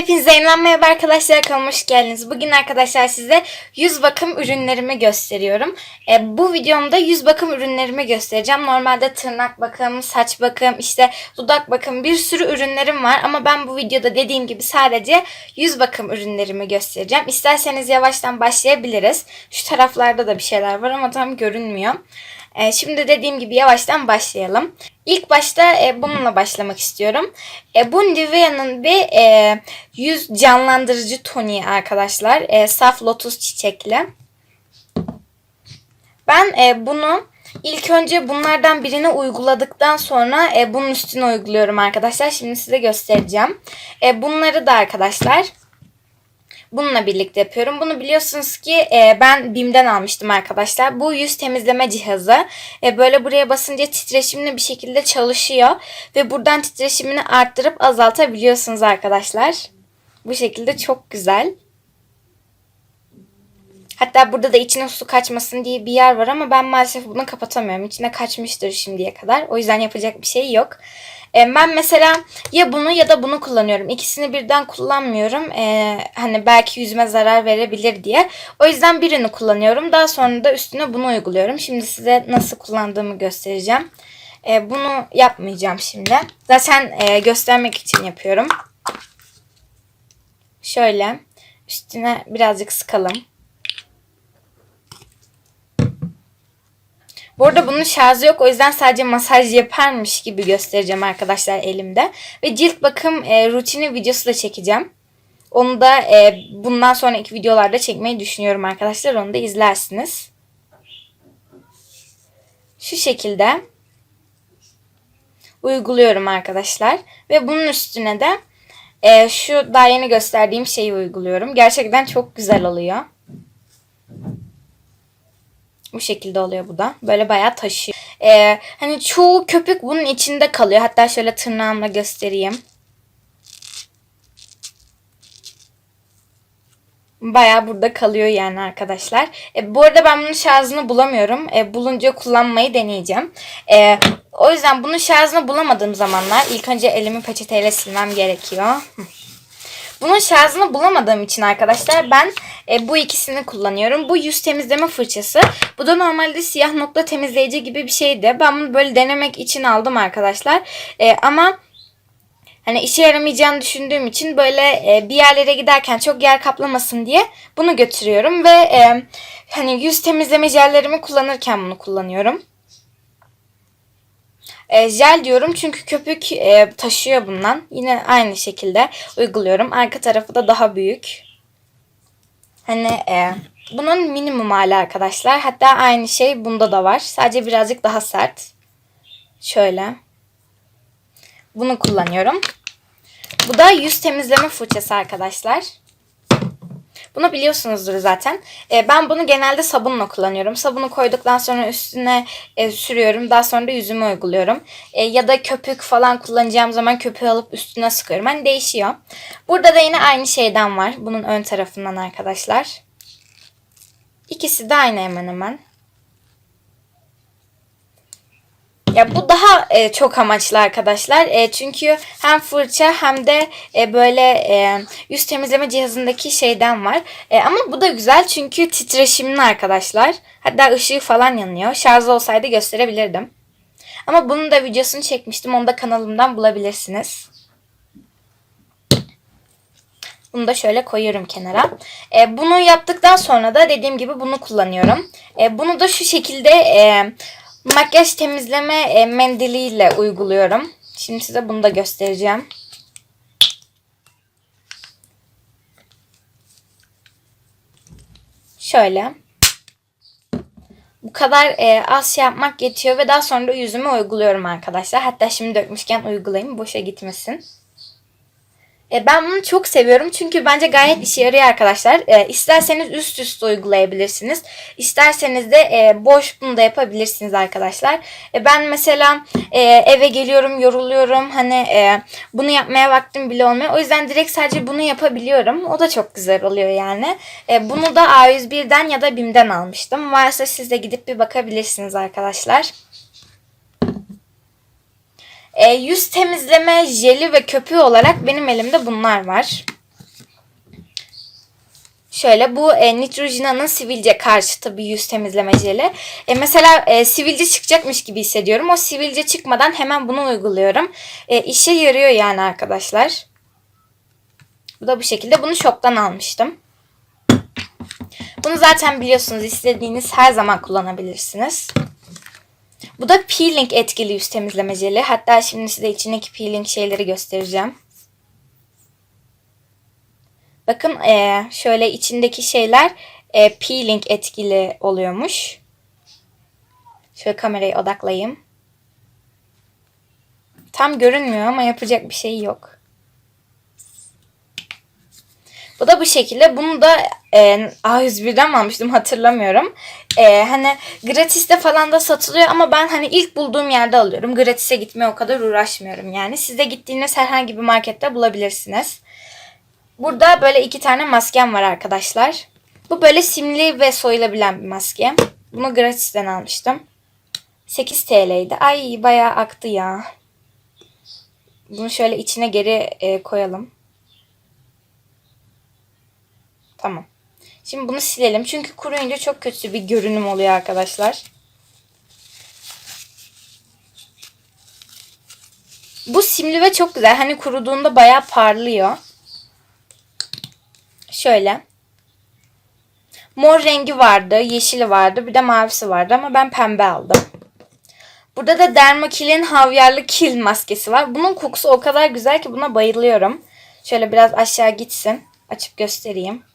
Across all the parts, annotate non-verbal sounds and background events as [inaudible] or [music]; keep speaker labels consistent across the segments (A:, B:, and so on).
A: Hepinize yeniden merhaba arkadaşlar hoş geldiniz. Bugün arkadaşlar size yüz bakım ürünlerimi gösteriyorum. E, bu videomda yüz bakım ürünlerimi göstereceğim. Normalde tırnak bakım, saç bakım, işte dudak bakım bir sürü ürünlerim var. Ama ben bu videoda dediğim gibi sadece yüz bakım ürünlerimi göstereceğim. İsterseniz yavaştan başlayabiliriz. Şu taraflarda da bir şeyler var ama tam görünmüyor. E, şimdi dediğim gibi yavaştan başlayalım. İlk başta e, bununla başlamak istiyorum. E, bu Nivea'nın bir e, yüz canlandırıcı toniği arkadaşlar. E, saf lotus çiçekli. Ben e, bunu ilk önce bunlardan birini uyguladıktan sonra e, bunun üstüne uyguluyorum arkadaşlar. Şimdi size göstereceğim. E, bunları da arkadaşlar Bununla birlikte yapıyorum. Bunu biliyorsunuz ki e, ben BİM'den almıştım arkadaşlar. Bu yüz temizleme cihazı. E, böyle buraya basınca titreşimli bir şekilde çalışıyor. Ve buradan titreşimini arttırıp azaltabiliyorsunuz arkadaşlar. Bu şekilde çok güzel. Hatta burada da içine su kaçmasın diye bir yer var ama ben maalesef bunu kapatamıyorum. İçine kaçmıştır şimdiye kadar. O yüzden yapacak bir şey yok. E, ben mesela ya bunu ya da bunu kullanıyorum. İkisini birden kullanmıyorum. E, hani belki yüzüme zarar verebilir diye. O yüzden birini kullanıyorum. Daha sonra da üstüne bunu uyguluyorum. Şimdi size nasıl kullandığımı göstereceğim. E, bunu yapmayacağım şimdi. Zaten e, göstermek için yapıyorum. Şöyle üstüne birazcık sıkalım. Bu arada bunun şarjı yok. O yüzden sadece masaj yaparmış gibi göstereceğim arkadaşlar elimde. Ve cilt bakım e, rutini videosu da çekeceğim. Onu da e, bundan sonraki videolarda çekmeyi düşünüyorum arkadaşlar. Onu da izlersiniz. Şu şekilde uyguluyorum arkadaşlar. Ve bunun üstüne de e, şu daha yeni gösterdiğim şeyi uyguluyorum. Gerçekten çok güzel oluyor. Bu şekilde oluyor bu da. Böyle bayağı taşıyor. Ee, hani çoğu köpük bunun içinde kalıyor. Hatta şöyle tırnağımla göstereyim. Bayağı burada kalıyor yani arkadaşlar. E, bu arada ben bunun şarjını bulamıyorum. E, bulunca kullanmayı deneyeceğim. E, o yüzden bunun şarjını bulamadığım zamanlar ilk önce elimi peçeteyle silmem gerekiyor. Bunun şarjını bulamadığım için arkadaşlar ben e, bu ikisini kullanıyorum. Bu yüz temizleme fırçası. Bu da normalde siyah nokta temizleyici gibi bir şeydi. Ben bunu böyle denemek için aldım arkadaşlar. E, ama hani işe yaramayacağını düşündüğüm için böyle e, bir yerlere giderken çok yer kaplamasın diye bunu götürüyorum. Ve e, hani yüz temizleme jellerimi kullanırken bunu kullanıyorum. E, jel diyorum çünkü köpük e, taşıyor bundan. Yine aynı şekilde uyguluyorum. Arka tarafı da daha büyük. Hani e, bunun minimum hali arkadaşlar. Hatta aynı şey bunda da var. Sadece birazcık daha sert. Şöyle. Bunu kullanıyorum. Bu da yüz temizleme fırçası arkadaşlar. Bunu biliyorsunuzdur zaten. E, ben bunu genelde sabunla kullanıyorum. Sabunu koyduktan sonra üstüne e, sürüyorum. Daha sonra da yüzüme uyguluyorum. E, ya da köpük falan kullanacağım zaman köpüğü alıp üstüne sıkıyorum. Hani değişiyor. Burada da yine aynı şeyden var. Bunun ön tarafından arkadaşlar. İkisi de aynı hemen hemen. Ya bu daha e, çok amaçlı arkadaşlar. E, çünkü hem fırça hem de e, böyle e, yüz temizleme cihazındaki şeyden var. E, ama bu da güzel çünkü titreşimli arkadaşlar. Hatta ışığı falan yanıyor. Şarj olsaydı gösterebilirdim. Ama bunun da videosunu çekmiştim. Onu da kanalımdan bulabilirsiniz. Bunu da şöyle koyuyorum kenara. E, bunu yaptıktan sonra da dediğim gibi bunu kullanıyorum. E, bunu da şu şekilde e, makyaj temizleme e, mendiliyle uyguluyorum. Şimdi size bunu da göstereceğim. Şöyle. Bu kadar e, az şey yapmak yetiyor ve daha sonra yüzüme uyguluyorum arkadaşlar. Hatta şimdi dökmüşken uygulayayım boşa gitmesin. E, ben bunu çok seviyorum çünkü bence gayet işe yarıyor arkadaşlar. E, isterseniz üst üste uygulayabilirsiniz. İsterseniz de e, boş bunu da yapabilirsiniz arkadaşlar. E, ben mesela eve geliyorum, yoruluyorum. Hani bunu yapmaya vaktim bile olmuyor. O yüzden direkt sadece bunu yapabiliyorum. O da çok güzel oluyor yani. Bunu da A101'den ya da BİM'den almıştım. Varsa siz de gidip bir bakabilirsiniz arkadaşlar. E, yüz temizleme jeli ve köpüğü olarak benim elimde bunlar var. Şöyle bu e, Neutrogena'nın sivilce karşıtı bir yüz temizleme jeli. E, mesela e, sivilce çıkacakmış gibi hissediyorum. O sivilce çıkmadan hemen bunu uyguluyorum. E, işe yarıyor yani arkadaşlar. Bu da bu şekilde. Bunu shop'tan almıştım. Bunu zaten biliyorsunuz. istediğiniz her zaman kullanabilirsiniz. Bu da peeling etkili yüz temizleme jeli. Hatta şimdi size içindeki peeling şeyleri göstereceğim. Bakın eee, şöyle içindeki şeyler eee, peeling etkili oluyormuş. Şöyle kamerayı odaklayayım. Tam görünmüyor ama yapacak bir şey yok. Bu da bu şekilde. Bunu da e, A101'den mi almıştım hatırlamıyorum. E, hani gratis'te falan da satılıyor ama ben hani ilk bulduğum yerde alıyorum. Gratis'e gitmeye o kadar uğraşmıyorum yani. Siz de gittiğiniz herhangi bir markette bulabilirsiniz. Burada böyle iki tane maskem var arkadaşlar. Bu böyle simli ve soyulabilen bir maske. Bunu gratis'ten almıştım. 8 TL'ydi. Ay bayağı aktı ya. Bunu şöyle içine geri e, koyalım. Tamam. Şimdi bunu silelim. Çünkü kuruyunca çok kötü bir görünüm oluyor arkadaşlar. Bu simli ve çok güzel. Hani kuruduğunda bayağı parlıyor. Şöyle. Mor rengi vardı, yeşili vardı, bir de mavisi vardı ama ben pembe aldım. Burada da Dermakil'in havyarlı kil maskesi var. Bunun kokusu o kadar güzel ki buna bayılıyorum. Şöyle biraz aşağı gitsin. Açıp göstereyim.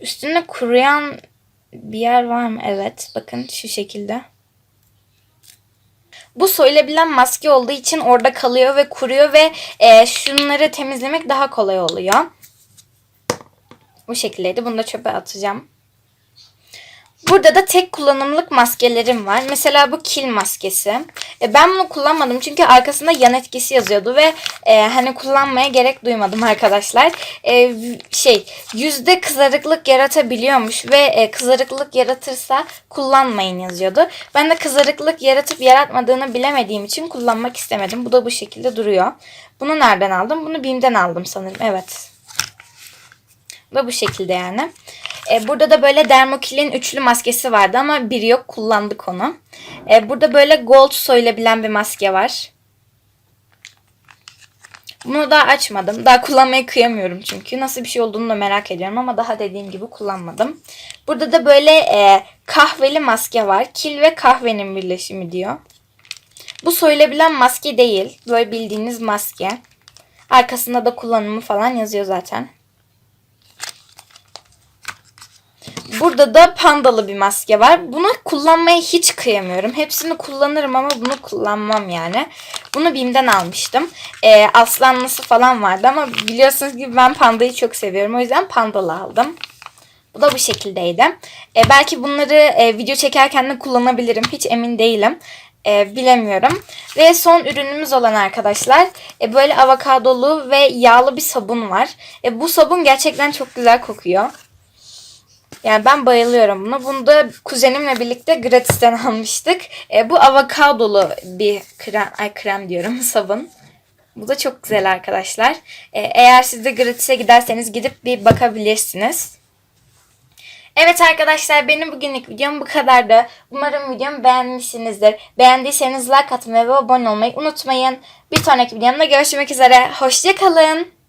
A: Üstünde kuruyan bir yer var mı? Evet. Bakın şu şekilde. Bu soyulabilen maske olduğu için orada kalıyor ve kuruyor ve e, şunları temizlemek daha kolay oluyor. Bu şekildeydi. Bunu da çöpe atacağım. Burada da tek kullanımlık maskelerim var. Mesela bu kil maskesi. E, ben bunu kullanmadım çünkü arkasında yan etkisi yazıyordu ve e, hani kullanmaya gerek duymadım arkadaşlar. E, şey yüzde kızarıklık yaratabiliyormuş ve e, kızarıklık yaratırsa kullanmayın yazıyordu. Ben de kızarıklık yaratıp yaratmadığını bilemediğim için kullanmak istemedim. Bu da bu şekilde duruyor. Bunu nereden aldım? Bunu Bim'den aldım sanırım. Evet. Bu da bu şekilde yani. E, burada da böyle Dermokil'in üçlü maskesi vardı ama biri yok kullandık onu. E, burada böyle gold soyulabilen bir maske var. Bunu daha açmadım. Daha kullanmayı kıyamıyorum çünkü. Nasıl bir şey olduğunu da merak ediyorum ama daha dediğim gibi kullanmadım. Burada da böyle e, kahveli maske var. Kil ve kahvenin birleşimi diyor. Bu soyulabilen maske değil. Böyle bildiğiniz maske. Arkasında da kullanımı falan yazıyor zaten. Burada da pandalı bir maske var. Bunu kullanmaya hiç kıyamıyorum. Hepsini kullanırım ama bunu kullanmam yani. Bunu Bim'den almıştım. Ee, aslanlısı falan vardı ama biliyorsunuz gibi ben pandayı çok seviyorum. O yüzden pandalı aldım. Bu da bu şekildeydi. Ee, belki bunları e, video çekerken de kullanabilirim. Hiç emin değilim. Ee, bilemiyorum. Ve son ürünümüz olan arkadaşlar e, böyle avokadolu ve yağlı bir sabun var. E, bu sabun gerçekten çok güzel kokuyor. Yani ben bayılıyorum buna. Bunu da kuzenimle birlikte gratisten [laughs] almıştık. E, bu avokadolu bir krem, ay krem diyorum [laughs] sabun. Bu da çok güzel arkadaşlar. E, eğer siz de gratis'e giderseniz gidip bir bakabilirsiniz. Evet arkadaşlar benim bugünlük videom bu kadardı. Umarım videomu beğenmişsinizdir. Beğendiyseniz like atmayı ve abone olmayı unutmayın. Bir sonraki videomda görüşmek üzere. Hoşçakalın.